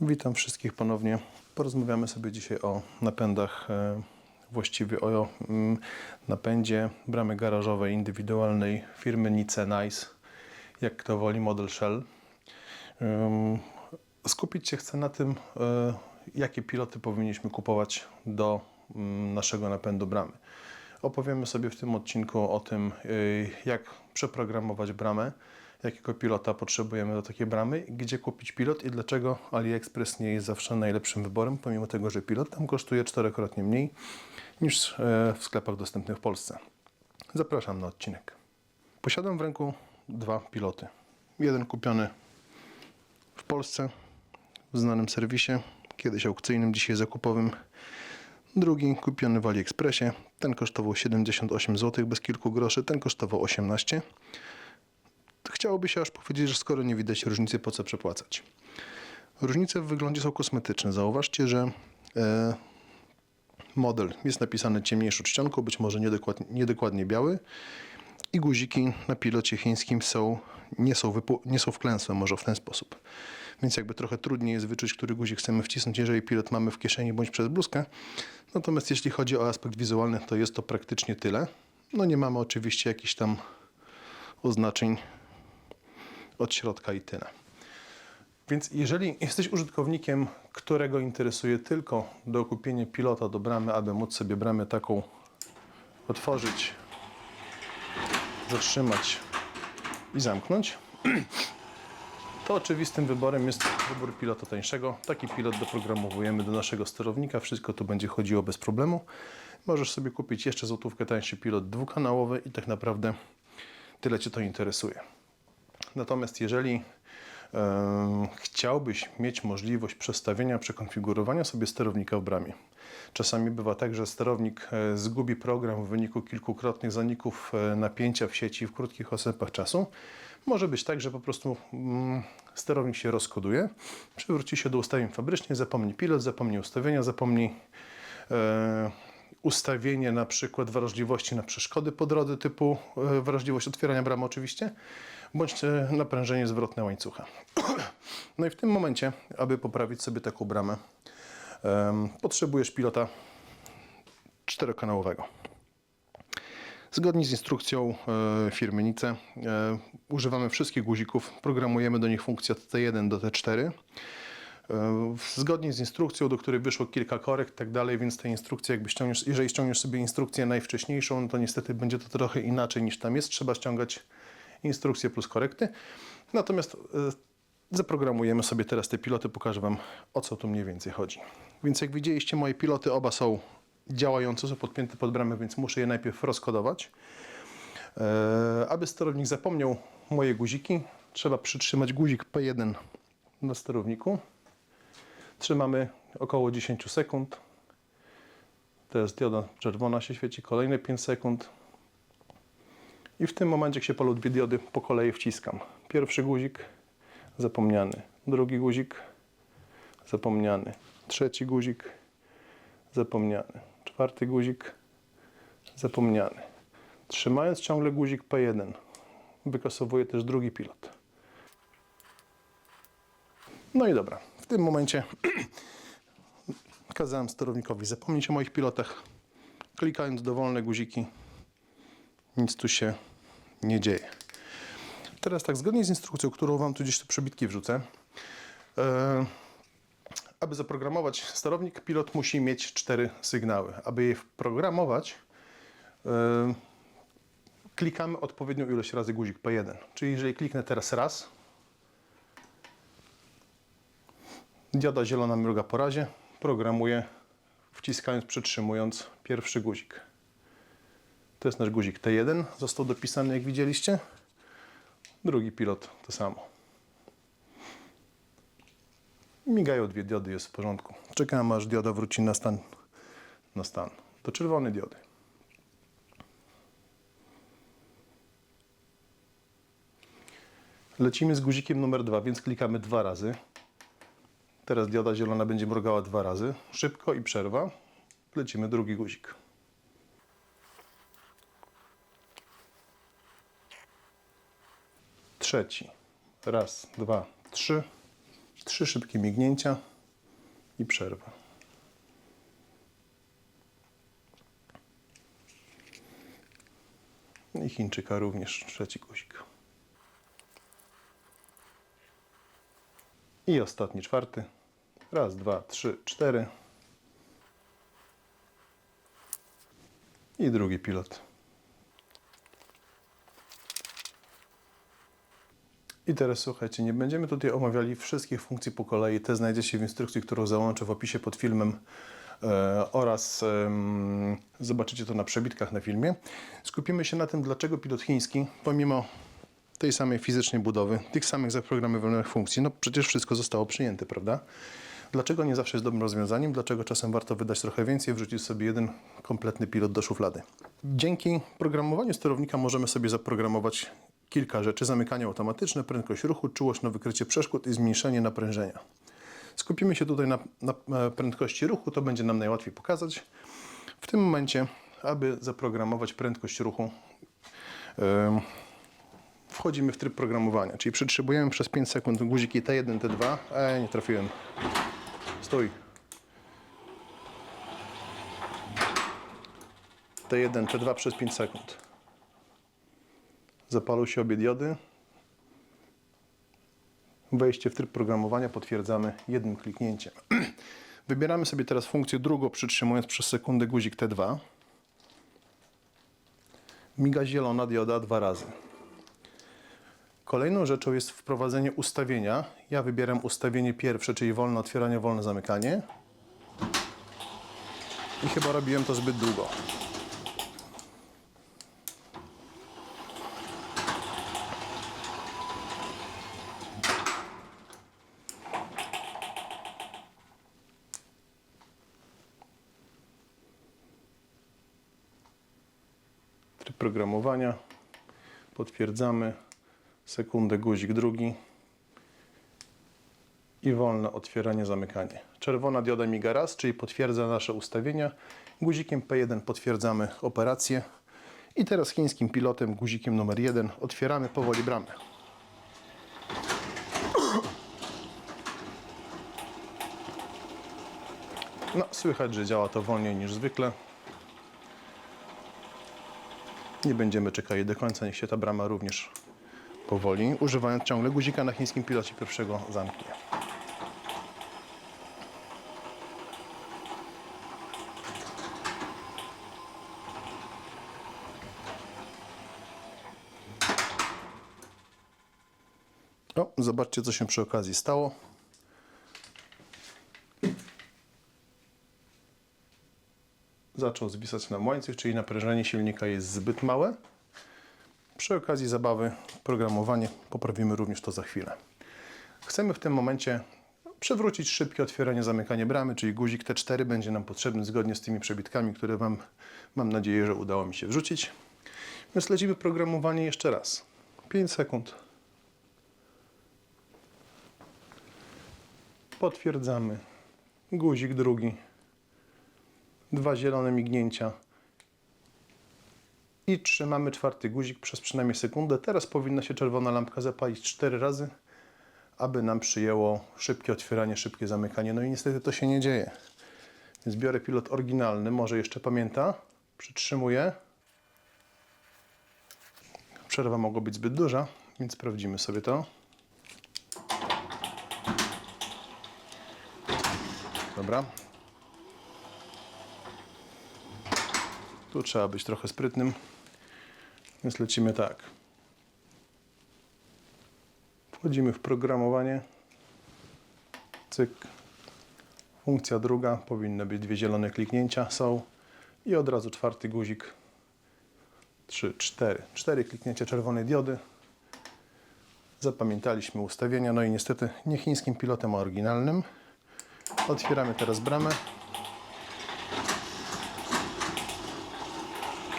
Witam wszystkich ponownie. Porozmawiamy sobie dzisiaj o napędach, e, właściwie o mm, napędzie bramy garażowej indywidualnej firmy Nice Nice, jak kto woli, model Shell. Skupić się chcę na tym, e, jakie piloty powinniśmy kupować do mm, naszego napędu bramy. Opowiemy sobie w tym odcinku o tym, y, jak przeprogramować bramę, jakiego pilota potrzebujemy do takiej bramy, gdzie kupić pilot i dlaczego AliExpress nie jest zawsze najlepszym wyborem, pomimo tego, że pilot tam kosztuje czterokrotnie mniej niż e, w sklepach dostępnych w Polsce. Zapraszam na odcinek. Posiadam w ręku dwa piloty. Jeden kupiony w Polsce w znanym serwisie, kiedyś aukcyjnym, dzisiaj zakupowym. Drugi kupiony w AliExpressie. Ten kosztował 78 zł bez kilku groszy, ten kosztował 18. Chciałoby się aż powiedzieć, że skoro nie widać różnicy, po co przepłacać. Różnice w wyglądzie są kosmetyczne. Zauważcie, że e, model jest napisany ciemniejszą czcionką, być może niedokładnie, niedokładnie biały i guziki na pilocie chińskim są, nie, są wypu- są wklęsłe, może w ten sposób. Więc jakby trochę trudniej jest wyczuć, który guzik chcemy wcisnąć, jeżeli pilot mamy w kieszeni bądź przez bluzkę. Natomiast jeśli chodzi o aspekt wizualny, to jest to praktycznie tyle. No nie mamy oczywiście jakichś tam oznaczeń od środka i tyle. Więc jeżeli jesteś użytkownikiem, którego interesuje tylko dokupienie pilota do bramy, aby móc sobie bramę taką otworzyć, zatrzymać i zamknąć, to oczywistym wyborem jest wybór pilota tańszego. Taki pilot doprogramowujemy do naszego sterownika. Wszystko tu będzie chodziło bez problemu. Możesz sobie kupić jeszcze złotówkę tańszy pilot dwukanałowy i tak naprawdę tyle Cię to interesuje. Natomiast jeżeli e, chciałbyś mieć możliwość przestawienia, przekonfigurowania sobie sterownika w bramie, czasami bywa tak, że sterownik e, zgubi program w wyniku kilkukrotnych zaników e, napięcia w sieci w krótkich odstępach czasu. Może być tak, że po prostu mm, sterownik się rozkoduje, przywróci się do ustawień fabrycznych, zapomni pilot, zapomni ustawienia, zapomni ustawienie na przykład wrażliwości na przeszkody po drodze, typu wrażliwość otwierania bramy oczywiście, bądź e, naprężenie zwrotne łańcucha. No i w tym momencie, aby poprawić sobie taką bramę, potrzebujesz pilota czterokanałowego. Zgodnie z instrukcją e, firmy Nice e, używamy wszystkich guzików, programujemy do nich funkcję od T1 do T4. E, Zgodnie z instrukcją, do której wyszło kilka korekt tak dalej, więc te instrukcje, jakby ściągniesz, jeżeli ściągniesz sobie instrukcję najwcześniejszą, to niestety będzie to trochę inaczej niż tam jest. Trzeba ściągać instrukcje plus korekty. Natomiast e, zaprogramujemy sobie teraz te piloty, pokażę Wam o co tu mniej więcej chodzi. Więc jak widzieliście, moje piloty oba są działające, są podpięte pod bramę, więc muszę je najpierw rozkodować. E, aby sterownik zapomniał moje guziki, trzeba przytrzymać guzik P1 na sterowniku. Trzymamy około 10 sekund. Teraz dioda czerwona się świeci, kolejne 5 sekund. I w tym momencie, jak się palą dwie diody, po kolei wciskam. Pierwszy guzik zapomniany, drugi guzik zapomniany, trzeci guzik zapomniany, czwarty guzik zapomniany. Trzymając ciągle guzik P1, wykasowuję też drugi pilot. No i dobra, w tym momencie kazałem sterownikowi zapomnieć o moich pilotach. Klikając dowolne guziki, nic tu się nie dzieje. Teraz tak, zgodnie z instrukcją, którą Wam tu gdzieś tu przebitki wrzucę, e, aby zaprogramować sterownik, pilot musi mieć cztery sygnały. Aby je wprogramować, e, klikamy odpowiednią ilość razy guzik P1. Czyli jeżeli kliknę teraz raz, dioda zielona mruga po razie, programuję wciskając, przytrzymując pierwszy guzik. To jest nasz guzik T1, został dopisany jak widzieliście. Drugi pilot to samo. Migają dwie diody, jest w porządku. Czekam aż dioda wróci na stan, na stan. To czerwone diody. Lecimy z guzikiem numer dwa, więc klikamy dwa razy. Teraz dioda zielona będzie mrugała dwa razy. Szybko i przerwa. Lecimy drugi guzik. Trzeci. Raz, dwa, trzy. Trzy szybkie mignięcia i przerwa. I Chińczyka również trzeci guzik. I ostatni, czwarty. Raz, dwa, trzy, cztery. I drugi pilot. I teraz słuchajcie, nie będziemy tutaj omawiali wszystkich funkcji po kolei. Te znajdziecie w instrukcji, którą załączę w opisie pod filmem e, oraz zobaczycie to na przebitkach na filmie. Skupimy się na tym, dlaczego pilot chiński, pomimo tej samej fizycznej budowy, tych samych zaprogramowanych funkcji, no przecież wszystko zostało przyjęte, prawda? Dlaczego nie zawsze jest dobrym rozwiązaniem? Dlaczego czasem warto wydać trochę więcej, wrzucić sobie jeden kompletny pilot do szuflady? Dzięki programowaniu sterownika możemy sobie zaprogramować kilka rzeczy. Zamykanie automatyczne, prędkość ruchu, czułość na wykrycie przeszkód i zmniejszenie naprężenia. Skupimy się tutaj na, na e, prędkości ruchu, to będzie nam najłatwiej pokazać. W tym momencie, aby zaprogramować prędkość ruchu, wchodzimy w tryb programowania, czyli przytrzymujemy przez 5 sekund guziki T1, T2. Ej, nie trafiłem. Stój. T1, T2 przez 5 sekund. Zapalą się obie diody. Wejście w tryb programowania potwierdzamy jednym kliknięciem. Wybieramy sobie teraz funkcję drugą, przytrzymując przez sekundę guzik T2. Miga zielona dioda dwa razy. Kolejną rzeczą jest wprowadzenie ustawienia. Ja wybieram ustawienie pierwsze, czyli wolne otwieranie, wolne zamykanie. I chyba robiłem to zbyt długo. Programowania. Potwierdzamy. Sekundę guzik drugi. I wolne otwieranie, zamykanie. Czerwona dioda miga raz, czyli potwierdza nasze ustawienia. Guzikiem P1 potwierdzamy operację. I teraz chińskim pilotem, guzikiem numer 1, otwieramy powoli bramę. No, słychać, że działa to wolniej niż zwykle. Nie będziemy czekali do końca, niech się ta brama również powoli, używając ciągle guzika na chińskim pilocie pierwszego zamknie. O, zobaczcie, co się przy okazji stało. Zaczął zwisać nam łańcuch, czyli naprężenie silnika jest zbyt małe. Przy okazji zabawy programowanie poprawimy również to za chwilę. Chcemy w tym momencie przewrócić szybkie otwieranie, zamykanie bramy, czyli guzik T4 będzie nam potrzebny zgodnie z tymi przebitkami, które Wam mam nadzieję, że udało mi się wrzucić. Więc lecimy programowanie jeszcze raz. 5 sekund. Potwierdzamy. Guzik drugi. Dwa zielone mignięcia i trzymamy czwarty guzik przez przynajmniej sekundę. Teraz powinna się czerwona lampka zapalić cztery razy, aby nam przyjęło szybkie otwieranie, szybkie zamykanie. No i niestety to się nie dzieje. Więc biorę pilot oryginalny, może jeszcze pamięta. Przytrzymuję. Przerwa mogła być zbyt duża, więc sprawdzimy sobie to. Dobra. Tu trzeba być trochę sprytnym. Więc lecimy tak. Wchodzimy w programowanie. Cyk. Funkcja druga. Powinny być dwie zielone kliknięcia. Są. I od razu czwarty guzik. Trzy, cztery. Cztery kliknięcia czerwonej diody. Zapamiętaliśmy ustawienia. No i niestety nie chińskim pilotem, a oryginalnym. Otwieramy teraz bramę.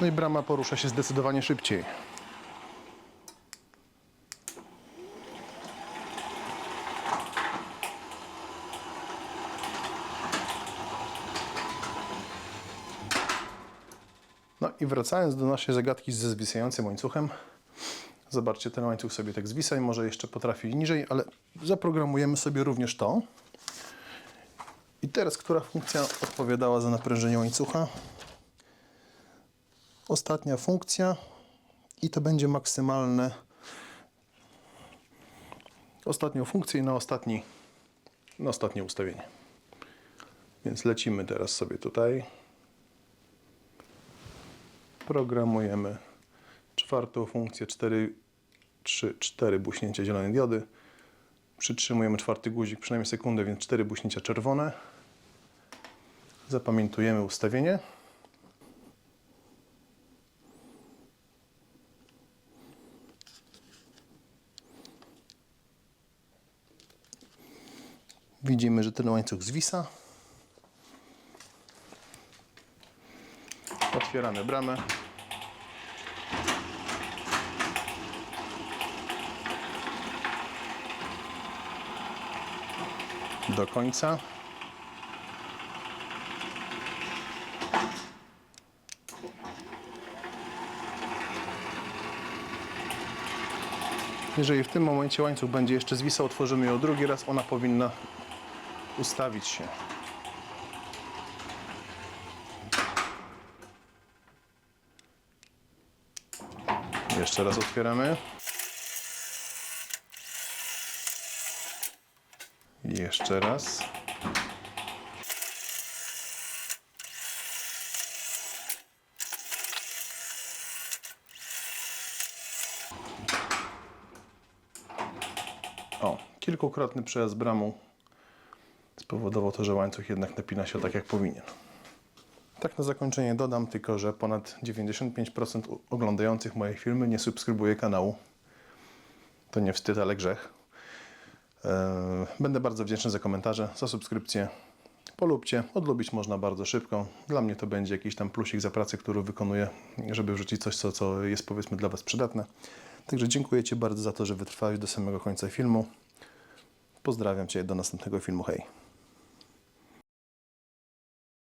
No i brama porusza się zdecydowanie szybciej. No i wracając do naszej zagadki ze zwisającym łańcuchem, Zobaczcie, ten łańcuch sobie tak zwisa i może jeszcze potrafi niżej, ale zaprogramujemy sobie również to. I teraz, która funkcja odpowiadała za naprężenie łańcucha? Ostatnia funkcja i to będzie maksymalne ostatnią funkcję i na, ostatni, na ostatnie ustawienie. Więc lecimy teraz sobie tutaj. Programujemy czwartą funkcję 4, 3, 4 buśnięcia zielonej diody. Przytrzymujemy czwarty guzik przynajmniej sekundę, więc 4 buśnięcia czerwone. Zapamiętujemy ustawienie. Widzimy, że ten łańcuch zwisa. Otwieramy bramę. Do końca. Jeżeli w tym momencie łańcuch będzie jeszcze zwisał, otworzymy ją drugi raz, ona powinna ustawić się. Jeszcze raz otwieramy. Jeszcze raz. O, kilkukrotny przejazd bramą spowodował to, że łańcuch jednak napina się tak jak powinien. Tak na zakończenie dodam tylko, że ponad 95% u- oglądających moje filmy nie subskrybuje kanału. To nie wstyd, ale grzech. Eee, Będę bardzo wdzięczny za komentarze, za subskrypcję. Polubcie, odlubić można bardzo szybko. Dla mnie to będzie jakiś tam plusik za pracę, którą wykonuję, żeby wrzucić coś, co, co jest powiedzmy dla Was przydatne. Także dziękuję Ci bardzo za to, że wytrwałeś do samego końca filmu. Pozdrawiam Cię, do następnego filmu, hej.